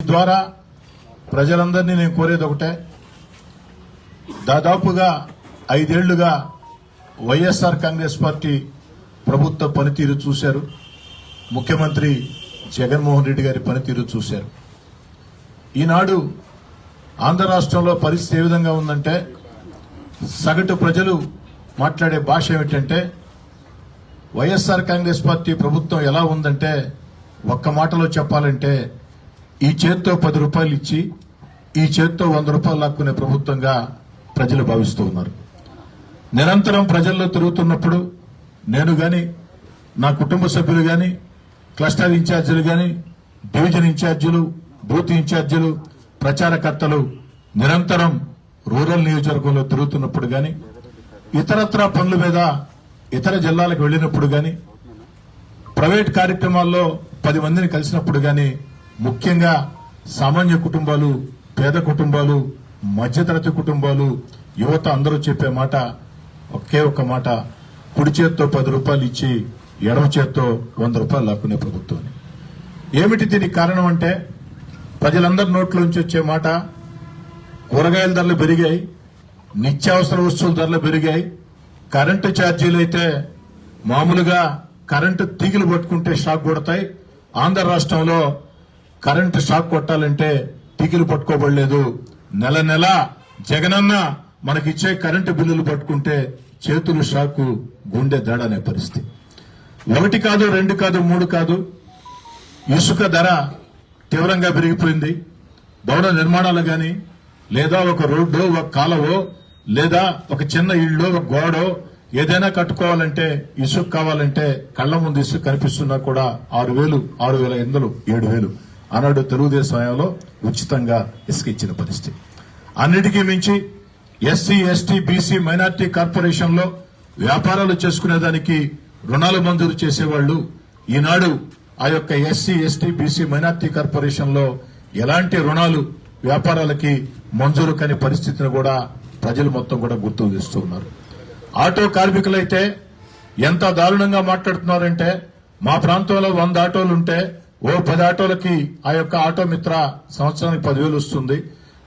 ద్వారా ప్రజలందరినీ నేను కోరేది ఒకటే. దాదాపుగా ఐదేళ్ళుగా వైఎస్ఆర్ కాంగ్రెస్ పార్టీ ప్రభుత్వ పనితీరు చూశారు. ముఖ్యమంత్రి జగన్మోహన్ రెడ్డి గారి పనితీరు చూశారు. ఈనాడు ఆంధ్ర రాష్ట్రంలో పరిస్థితి ఏ విధంగా ఉందంటే సగటు ప్రజలు మాట్లాడే భాష ఏమిటంటే వైఎస్ఆర్ కాంగ్రెస్ పార్టీ ప్రభుత్వం ఎలా ఉందంటే ఒక్క మాటలో చెప్పాలంటే ఈ చేత్తో పది రూపాయలు ఇచ్చి ఈ చేత్తో వంద రూపాయలు లాక్కునే ప్రభుత్వంగా ప్రజలు భావిస్తూ ఉన్నారు. నిరంతరం ప్రజల్లో తిరుగుతున్నప్పుడు నేను గాని నా కుటుంబ సభ్యులు గాని క్లస్టర్ ఇన్ఛార్జీలు గాని డివిజన్ ఇన్ఛార్జీలు బూత్ ఇన్ఛార్జీలు ప్రచారకర్తలు నిరంతరం రూరల్ నియోజకవర్గంలో తిరుగుతున్నప్పుడు గాని ఇతరత్ర పనుల మీద ఇతర జిల్లాలకు వెళ్ళినప్పుడు గాని ప్రైవేట్ కార్యక్రమాల్లో పది మందిని కలిసినప్పుడు గాని ముఖ్యంగా సామాన్య కుటుంబాలు పేద కుటుంబాలు మధ్యతరగతి కుటుంబాలు యువత అందరూ చెప్పే మాట ఒకే ఒక్క మాట. కుడి చేత్తో పది రూపాయలు ఇచ్చి ఎడమ చేత్తో వంద రూపాయలు లాక్కునే ప్రభుత్వం ఏమిటి దీనికి కారణం అంటే ప్రజలందరి నోట్లోంచి వచ్చే మాట కూరగాయల ధరలు పెరిగాయి నిత్యావసర వస్తువుల ధరలు పెరిగాయి కరెంటు ఛార్జీలు అయితే మామూలుగా కరెంటు తీగలు పట్టుకుంటే షాక్ కొడతాయి. ఆంధ్ర రాష్ట్రంలో కరెంటు షాక్ కొట్టాలంటే తీగలు పట్టుకోబడలేదు. నెల నెల జగనన్న మనకిచ్చే కరెంటు బిల్లులు పట్టుకుంటే చేతులు షాకు గుండె దడ అనే పరిస్థితి. ఒకటి కాదు రెండు కాదు మూడు కాదు. ఇసుక ధర తీవ్రంగా పెరిగిపోయింది. భవన నిర్మాణాలు గాని లేదా ఒక రోడ్డు ఒక కాలవో లేదా ఒక చిన్న ఇల్లు ఒక గోడో ఏదైనా కట్టుకోవాలంటే ఇసుక కావాలంటే కళ్ళ ముందు ఇసుక కనిపిస్తున్నా కూడా ఆరు వేలు ఆరు వేల ఎనిమిదిలు ఏడు వేలు. ఆనాడు తెలుగుదేశం హయాంలో ఉచితంగా ఇసుక ఇచ్చిన పరిస్థితి. అన్నిటికీ మించి ఎస్సీ ఎస్టీ బీసీ మైనార్టీ కార్పొరేషన్లో వ్యాపారాలు చేసుకునేదానికి రుణాలు మంజూరు చేసేవాళ్ళు ఈనాడు ఆ యొక్క ఎస్సీ ఎస్టీ బీసీ మైనార్టీ కార్పొరేషన్లో ఎలాంటి రుణాలు వ్యాపారాలకి మంజూరు కాని పరిస్థితిని కూడా ప్రజలు మొత్తం కూడా గుర్తు తెస్తూ ఉన్నారు. ఆటో కార్మికులైతే ఎంత దారుణంగా మాట్లాడుతున్నారంటే మా ప్రాంతంలో వంద ఆటోలు ఉంటే ఓ పది ఆటోలకి ఆ యొక్క ఆటో మిత్ర సంవత్సరానికి పదివేలు వస్తుంది.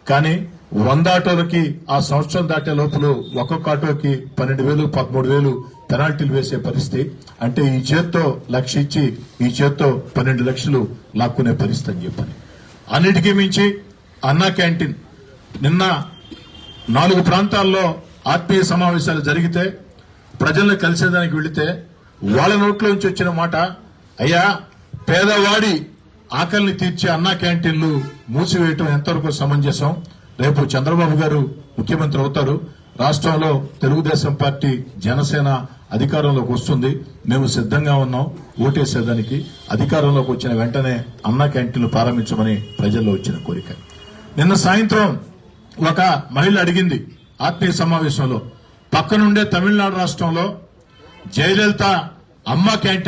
కానీ వంద ఆటోలకి ఆ సంవత్సరం దాటే లోపల ఒక్కొక్క ఆటోకి పన్నెండు వేలు పదమూడు వేలు పెనాల్టీలు వేసే పరిస్థితి. అంటే ఈ చేత్తో లక్ష ఇచ్చి ఈ చేత్తో పన్నెండు లక్షలు లాక్కునే పరిస్థితి అని చెప్పని అన్నిటికీ మించి అన్నా క్యాంటీన్. నిన్న నాలుగు ప్రాంతాల్లో ఆత్మీయ సమావేశాలు జరిగితే ప్రజల్ని కలిసేదానికి వెళితే వాళ్ళ నోట్లోంచి వచ్చిన మాట అయ్యా పేదవాడి ఆకలిని తీర్చే అన్నా క్యాంటీన్లు మూసివేయటం ఎంతవరకు సమంజసం? రేపు చంద్రబాబు గారు ముఖ్యమంత్రి అవుతారు. రాష్ట్రంలో తెలుగుదేశం పార్టీ జనసేన అధికారంలోకి వస్తుంది. మేము సిద్ధంగా ఉన్నాం. ఓటేసేదానికి అధికారంలోకి వచ్చిన వెంటనే అన్నా క్యాంటీన్లు ప్రారంభించమని ప్రజల్లో వచ్చిన కోరిక. నిన్న సాయంత్రం ఒక మహిళ అడిగింది ఆత్మీయ సమావేశంలో పక్కనుండే తమిళనాడు రాష్ట్రంలో జయలలిత అమ్మ క్యాంటీన్